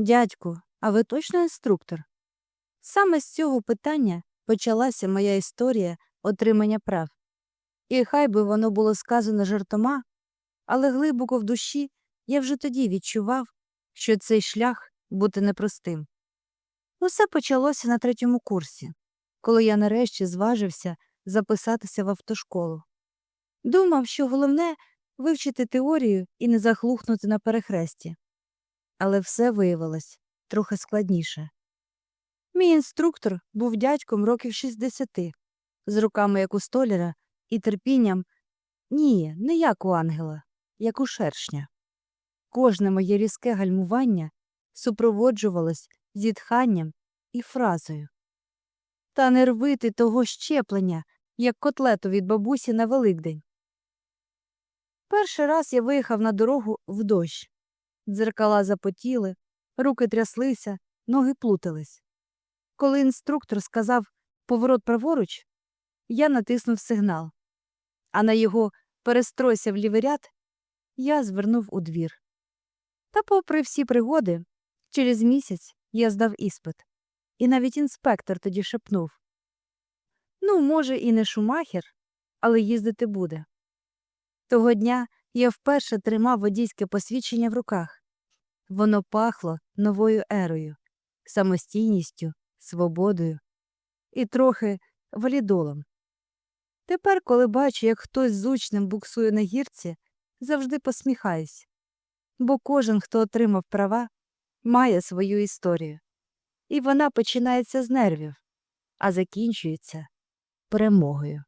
Дядьку, а ви точно інструктор? Саме з цього питання почалася моя історія отримання прав. І хай би воно було сказано жартома, але глибоко в душі я вже тоді відчував, що цей шлях бути непростим. Усе почалося на третьому курсі, коли я нарешті зважився записатися в автошколу. Думав, що головне вивчити теорію і не захлухнути на перехресті. Але все виявилось трохи складніше. Мій інструктор був дядьком років 60, з руками як у столяра і терпінням ні, не як у ангела, як у шершня. Кожне моє різке гальмування супроводжувалось зітханням і фразою. Та не рвити того щеплення, як котлету від бабусі на Великдень. Перший раз я виїхав на дорогу в дощ. Дзеркала запотіли, руки тряслися, ноги плутались. Коли інструктор сказав поворот праворуч, я натиснув сигнал, а на його перестройся в лівий ряд я звернув у двір. Та, попри всі пригоди, через місяць я здав іспит, і навіть інспектор тоді шепнув Ну, може, і не шумахер, але їздити буде. Того дня я вперше тримав водійське посвідчення в руках. Воно пахло новою ерою, самостійністю, свободою і трохи валідолом. Тепер, коли бачу, як хтось з учнем буксує на гірці, завжди посміхаюсь, бо кожен, хто отримав права, має свою історію. І вона починається з нервів, а закінчується перемогою.